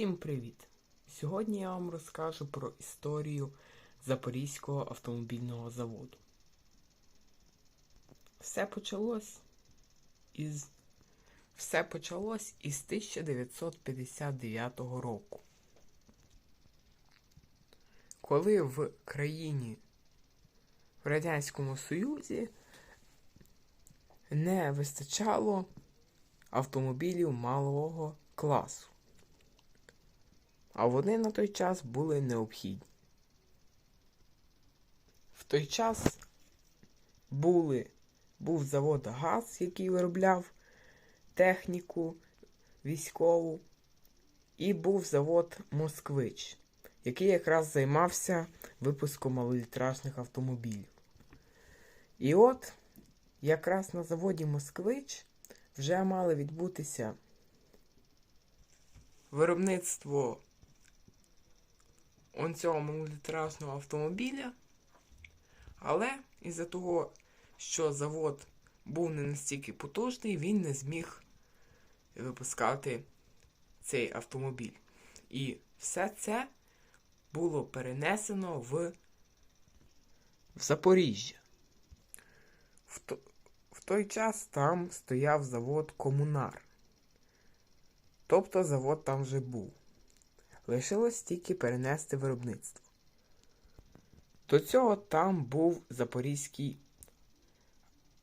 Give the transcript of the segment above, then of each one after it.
Всім привіт! Сьогодні я вам розкажу про історію Запорізького автомобільного заводу. Все почалось із Все почалось із 1959 року. Коли в країні в Радянському Союзі не вистачало автомобілів малого класу. А вони на той час були необхідні. В той час були, був завод ГАЗ, який виробляв техніку військову, і був завод Москвич, який якраз займався випуском малолітражних автомобілів. І от якраз на заводі Москвич вже мали відбутися виробництво он цього малолітражного автомобіля, але із-за того, що завод був не настільки потужний, він не зміг випускати цей автомобіль. І все це було перенесено в, в Запоріжжя. В, то, в той час там стояв завод Комунар. Тобто завод там вже був. Лишилось тільки перенести виробництво. До цього там був Запорізький.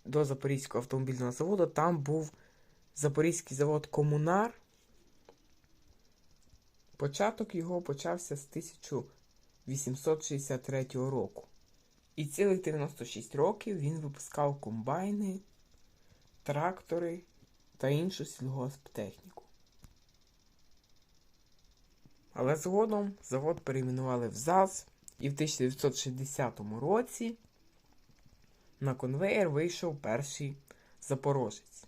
До Запорізького автомобільного заводу там був Запорізький завод Комунар. Початок його почався з 1863 року. І цілих 96 років він випускав комбайни, трактори та іншу сільгосптехніку. Але згодом завод перейменували в ЗАЗ, і в 1960 році на конвеєр вийшов перший запорожець.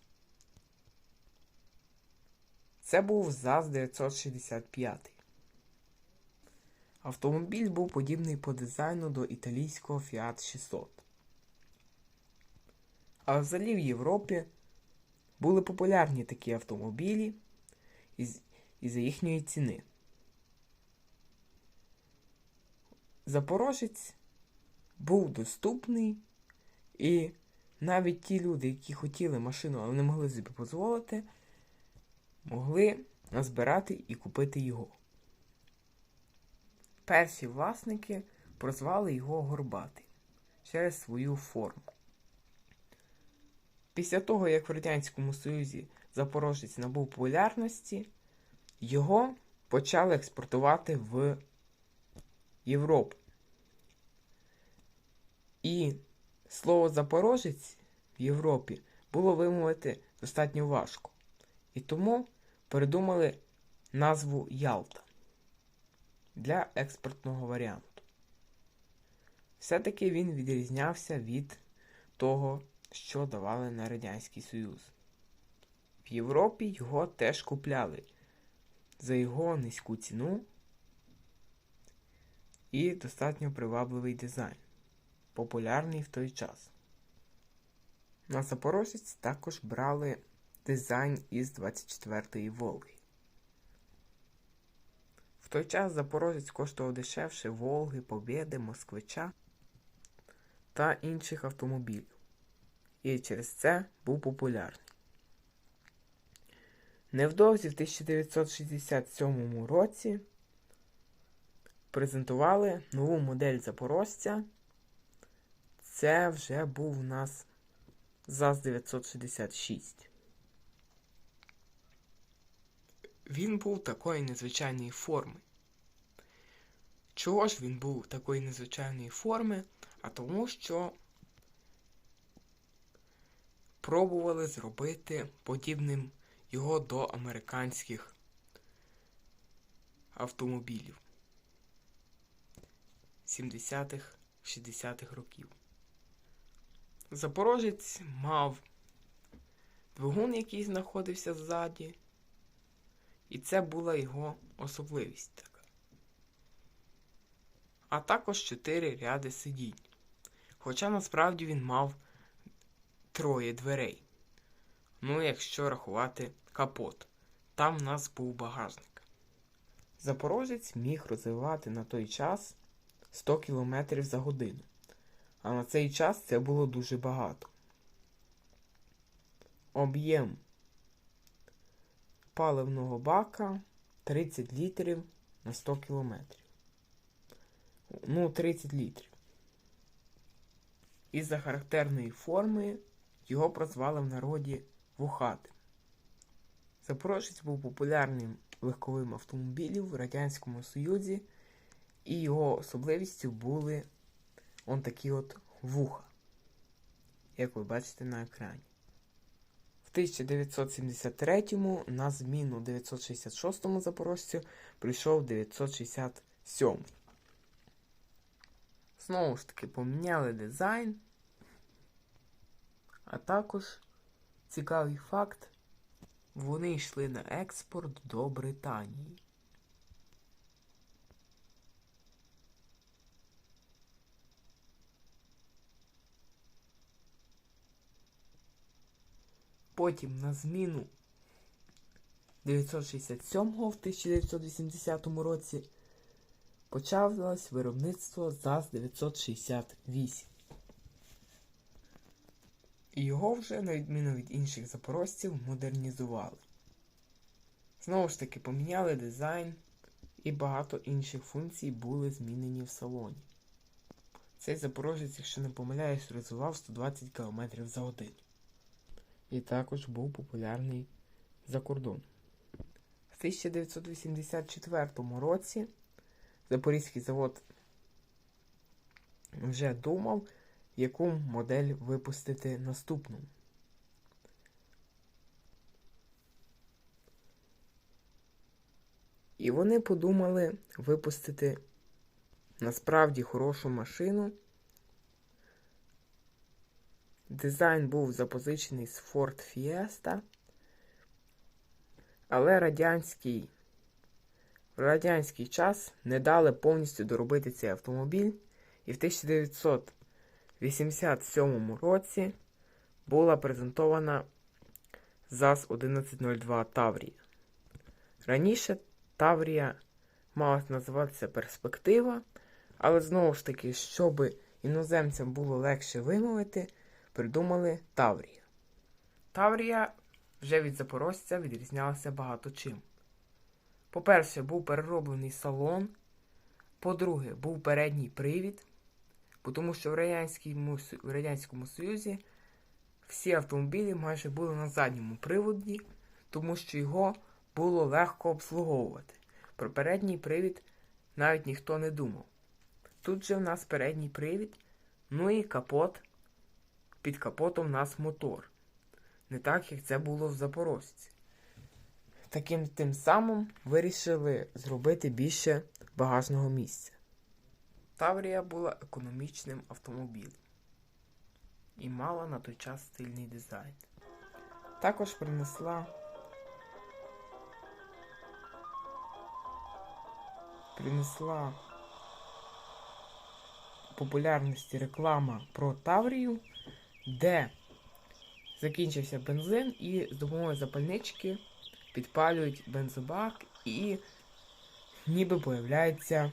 Це був ЗАЗ 965. Автомобіль був подібний по дизайну до італійського Fiat 600. А взагалі в Європі були популярні такі автомобілі із, із-за їхньої ціни. Запорожець був доступний, і навіть ті люди, які хотіли машину, але не могли собі дозволити, могли назбирати і купити його. Перші власники прозвали його Горбатий через свою форму. Після того, як в Радянському Союзі Запорожець набув популярності, його почали експортувати в Європу. І слово Запорожець в Європі було вимовити достатньо важко. І тому придумали назву Ялта для експортного варіанту. Все-таки він відрізнявся від того, що давали на Радянський Союз. В Європі його теж купляли за його низьку ціну і достатньо привабливий дизайн, популярний в той час. На Запорожець також брали дизайн із 24-ї Волги. В той час Запорожець коштував дешевше Волги, Побєди, Москвича та інших автомобілів. І через це був популярний. Невдовзі в 1967 році презентували нову модель Запорожця. Це вже був у нас ЗАЗ 966. Він був такої незвичайної форми. Чого ж він був такої незвичайної форми? А тому, що пробували зробити подібним його до американських автомобілів 70-х, 60-х років. Запорожець мав двигун, який знаходився ззаді, і це була його особливість така. А також чотири ряди сидінь. Хоча насправді він мав троє дверей. Ну, якщо рахувати капот, там в нас був багажник. Запорожець міг розвивати на той час 100 км за годину. А на цей час це було дуже багато. Об'єм паливного бака 30 літрів на 100 кілометрів. Ну, 30 літрів. Із-за характерної форми його прозвали в народі вухатим. Запорожець був популярним легковим автомобілем в Радянському Союзі, і його особливістю були он такі от вуха, як ви бачите на екрані. В 1973-му на зміну 966-му запорожцю прийшов 967. Знову ж таки поміняли дизайн. А також цікавий факт, вони йшли на експорт до Британії. Потім на зміну 967-го в 1980 році почалось виробництво ЗАЗ-968. І його вже, на відміну від інших запорожців, модернізували. Знову ж таки, поміняли дизайн і багато інших функцій були змінені в салоні. Цей запорожець, якщо не помиляюсь, розвивав 120 км за годину. І також був популярний за кордоном. В 1984 році Запорізький завод вже думав, яку модель випустити наступну. І вони подумали випустити насправді хорошу машину. Дизайн був запозичений з Ford Fiesta, але радянський, в радянський час не дали повністю доробити цей автомобіль, і в 1987 році була презентована ЗАЗ-1102 Таврія. Раніше Таврія мала називатися Перспектива, але знову ж таки, щоб іноземцям було легше вимовити, придумали Таврія. Таврія вже від запорожця відрізнялася багато чим. По-перше, був перероблений салон. По-друге, був передній привід, тому що в Радянському, в Радянському Союзі всі автомобілі майже були на задньому приводі, тому що його було легко обслуговувати. Про передній привід навіть ніхто не думав. Тут же в нас передній привід, ну і капот. Під капотом у нас мотор. Не так, як це було в Запорожці. Таким тим самим вирішили зробити більше багажного місця. Таврія була економічним автомобілем і мала на той час стильний дизайн. Також принесла принесла популярності реклама про Таврію, де закінчився бензин і з допомогою запальнички підпалюють бензобак і ніби появляється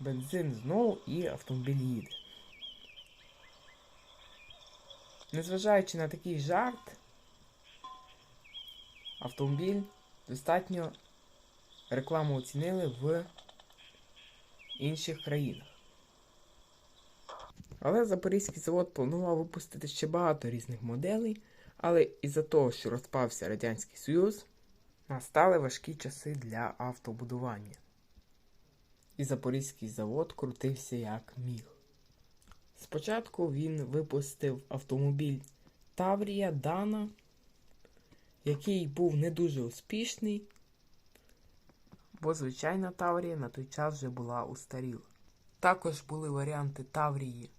бензин знову і автомобіль їде. Незважаючи на такий жарт, автомобіль достатньо рекламу оцінили в інших країнах. Але Запорізький завод планував випустити ще багато різних моделей, але із-за того, що розпався Радянський Союз, настали важкі часи для автобудування. І Запорізький завод крутився як міг. Спочатку він випустив автомобіль Таврія Дана, який був не дуже успішний, бо звичайна Таврія на той час вже була устаріла. Також були варіанти Таврії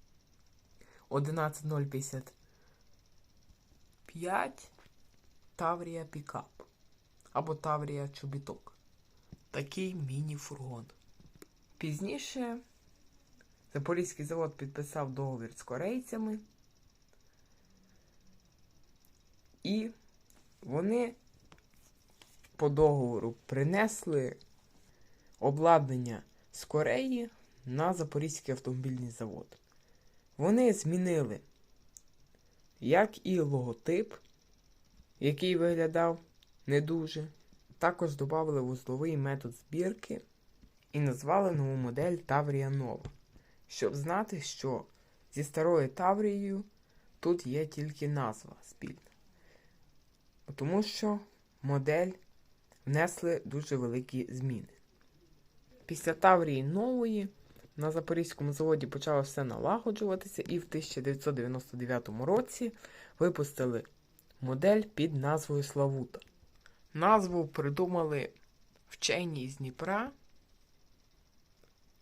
11055, Таврія Пікап або Таврія Чобіток. Такий міні-фургон. Пізніше Запорізький завод підписав договір з корейцями, і вони по договору принесли обладнання з Кореї на Запорізький автомобільний завод. Вони змінили як і логотип, який виглядав не дуже. Також додали вузловий метод збірки і назвали нову модель Таврія Нова, щоб знати, що зі старою Таврією тут є тільки назва спільна. Тому що модель внесли дуже великі зміни. Після Таврії нової на Запорізькому заводі почало все налагоджуватися, і в 1999 році випустили модель під назвою Славута. Назву придумали вчені з Дніпра,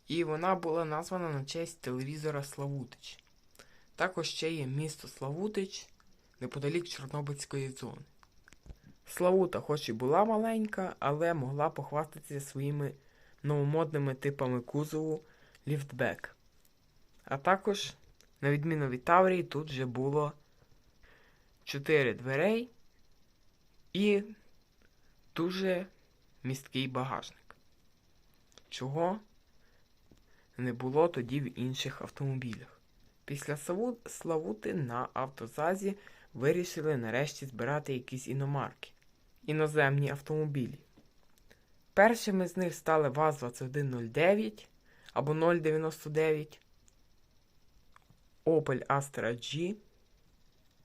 і вона була названа на честь телевізора Славутич. Також ще є місто Славутич неподалік Чорнобильської зони. Славута, хоч і була маленька, але могла похвастатися своїми новомодними типами кузову ліфтбек. А також, на відміну від Таврії, тут вже було 4 дверей і дуже місткий багажник. Чого не було тоді в інших автомобілях. Після Славути на автозазі вирішили нарешті збирати якісь іномарки, іноземні автомобілі. Першими з них стали ВАЗ-2109 або 099, Opel Astra G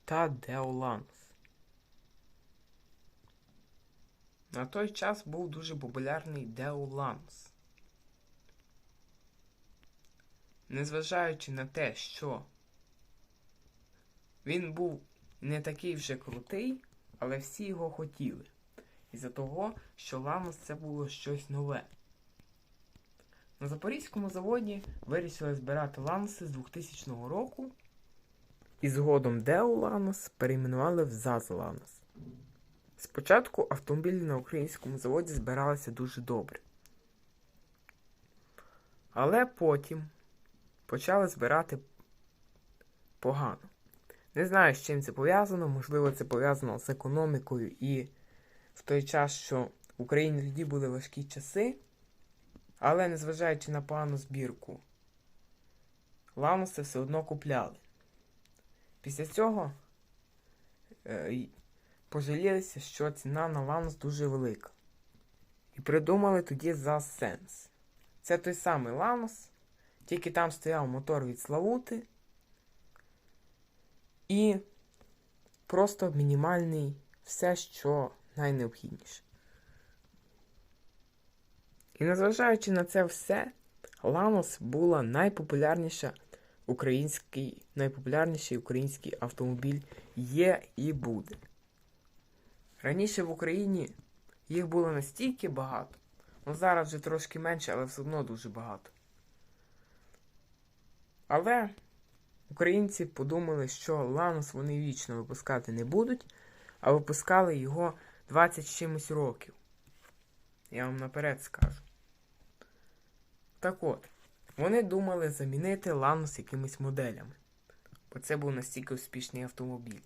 та Deolans. На той час був дуже популярний Deolans. Незважаючи на те, що він був не такий вже крутий, але всі його хотіли. Із-за того, що Ланос це було щось нове. На Запорізькому заводі вирішили збирати Ланоси з 2000 року. І згодом Део Ланос перейменували в ЗАЗ Ланос. Спочатку автомобілі на українському заводі збиралися дуже добре. Але потім почали збирати погано. Не знаю, з чим це пов'язано, можливо, це пов'язано з економікою і в той час, що в Україні тоді були важкі часи, але незважаючи на погану збірку, Лануси все одно купляли. Після цього е, пожалілися, що ціна на Ланус дуже велика. І придумали тоді за Sense. Це той самий Ланус, тільки там стояв мотор від Славути. І просто мінімальний все, що найнеобхідніше. І незважаючи на це все, Ланос була найпопулярніша український, найпопулярніший український автомобіль є і буде. Раніше в Україні їх було настільки багато, ну зараз вже трошки менше, але все одно дуже багато. Але українці подумали, що Ланос вони вічно випускати не будуть, а випускали його 20 чимось років. Я вам наперед скажу. Так от, вони думали замінити Ланос якимись моделями, бо це був настільки успішний автомобіль.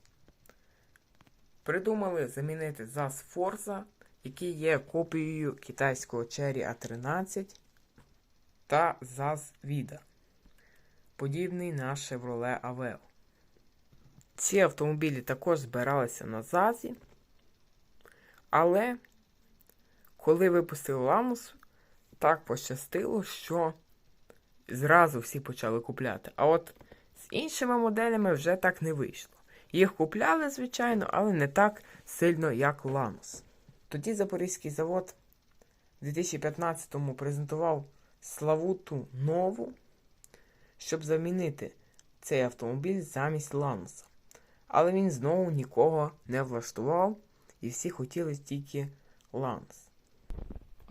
Придумали замінити ЗАЗ Forza, який є копією китайського Cherry A13 та ЗАЗ Vida, подібний на Chevrolet Aveo. Ці автомобілі також збиралися на ЗАЗі, але коли випустили Ламус, так пощастило, що зразу всі почали купляти. А от з іншими моделями вже так не вийшло. Їх купляли, звичайно, але не так сильно, як Ланус. Тоді Запорізький завод у 2015-му презентував Славуту нову, щоб замінити цей автомобіль замість Лануса. Але він знову нікого не влаштував, і всі хотіли тільки Ланус.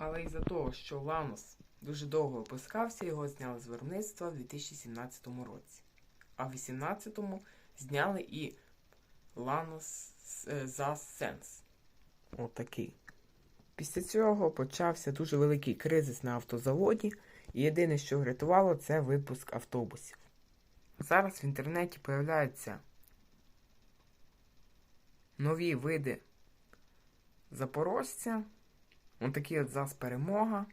Але із-за того, що Ланус дуже довго випускався, його зняли з виробництва в 2017 році. А в 2018-му зняли і Ланус за Сенс. Отакий. Після цього почався дуже великий кризис на автозаводі, і єдине, що врятувало, це випуск автобусів. Зараз в інтернеті появляються нові види запорожця Он такий от ЗАЗ перемога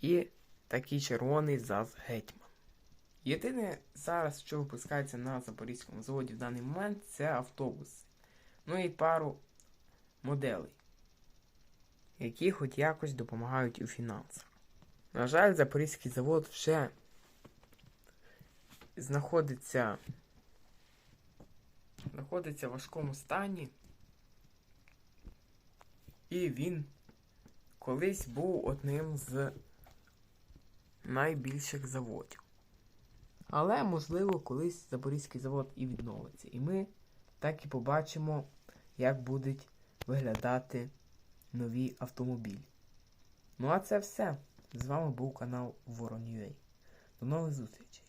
і такий червоний ЗАЗ гетьман. Єдине зараз, що випускається на Запорізькому заводі в даний момент, це автобуси. Ну і пару моделей, які хоч якось допомагають у фінансах. На жаль, Запорізький завод вже знаходиться, знаходиться в важкому стані. І він колись був одним з найбільших заводів. Але, можливо, колись Запорізький завод і відновиться. І ми так і побачимо, як будуть виглядати нові автомобілі. Ну а це все. З вами був канал Ворон.ua. До нових зустрічей!